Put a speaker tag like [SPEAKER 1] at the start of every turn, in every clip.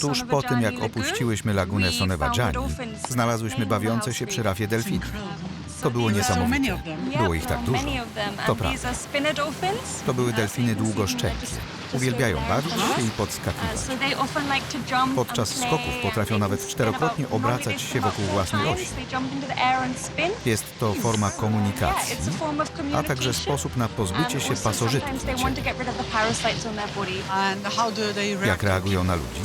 [SPEAKER 1] Tuż po tym, jak opuściłyśmy lagunę Sonevajani, znalazłyśmy bawiące się przy rafie delfiny. To było niesamowite. Było ich tak dużo. To prawda. To były delfiny długoszczekie. Uwielbiają bawić się i podskakiwać.
[SPEAKER 2] Podczas skoków potrafią nawet czterokrotnie obracać się wokół własnej osi.
[SPEAKER 1] Jest to forma komunikacji,
[SPEAKER 2] a także sposób na pozbycie się pasożytów
[SPEAKER 1] jak reagują na ludzi.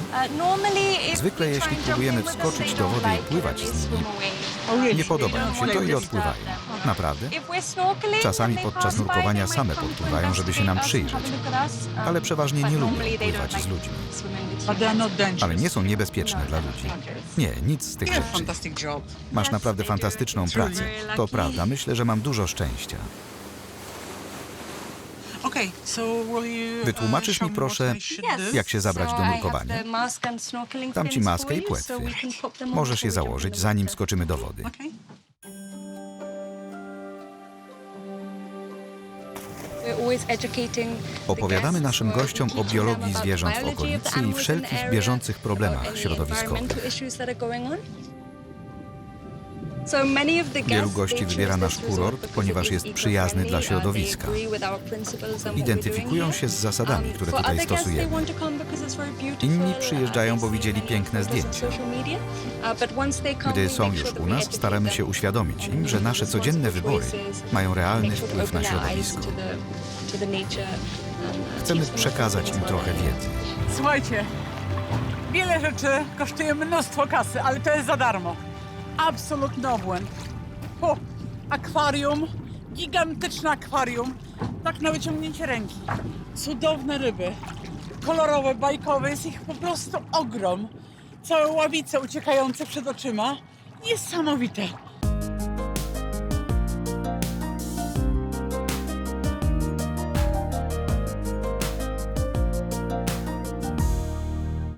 [SPEAKER 2] Zwykle jeśli próbujemy wskoczyć do wody i pływać z nimi,
[SPEAKER 1] Nie podoba im się to i odpływają. Naprawdę?
[SPEAKER 2] Czasami podczas nurkowania same podpływają, żeby się nam przyjrzeć,
[SPEAKER 1] Ale przeważnie nie lubią pływać z ludźmi. Ale nie są niebezpieczne dla ludzi. Nie, nic z tych rzeczy. Masz naprawdę fantastyczną pracę. To prawda, myślę, że mam dużo szczęścia.
[SPEAKER 3] Wytłumaczysz mi proszę,
[SPEAKER 1] Jak się zabrać do nurkowania? Dam ci maskę i płetwy. Możesz je założyć, zanim skoczymy do wody. Opowiadamy naszym gościom o biologii zwierząt w okolicy i wszelkich bieżących problemach środowiskowych.
[SPEAKER 2] Wielu gości wybiera nasz kurort, ponieważ jest przyjazny dla środowiska.
[SPEAKER 1] Identyfikują się z zasadami, które tutaj stosujemy. Inni przyjeżdżają, bo widzieli piękne zdjęcia. Gdy są już u nas, staramy się uświadomić im, że nasze codzienne wybory mają realny wpływ na środowisko. Chcemy przekazać im trochę wiedzy.
[SPEAKER 3] Słuchajcie, wiele rzeczy kosztuje mnóstwo kasy, ale to jest za darmo. Absolutny obłęd. O, akwarium, gigantyczne akwarium, tak na wyciągnięcie ręki. Cudowne ryby, kolorowe, bajkowe, jest ich po prostu ogrom. Całe ławice uciekające przed oczyma. Niesamowite.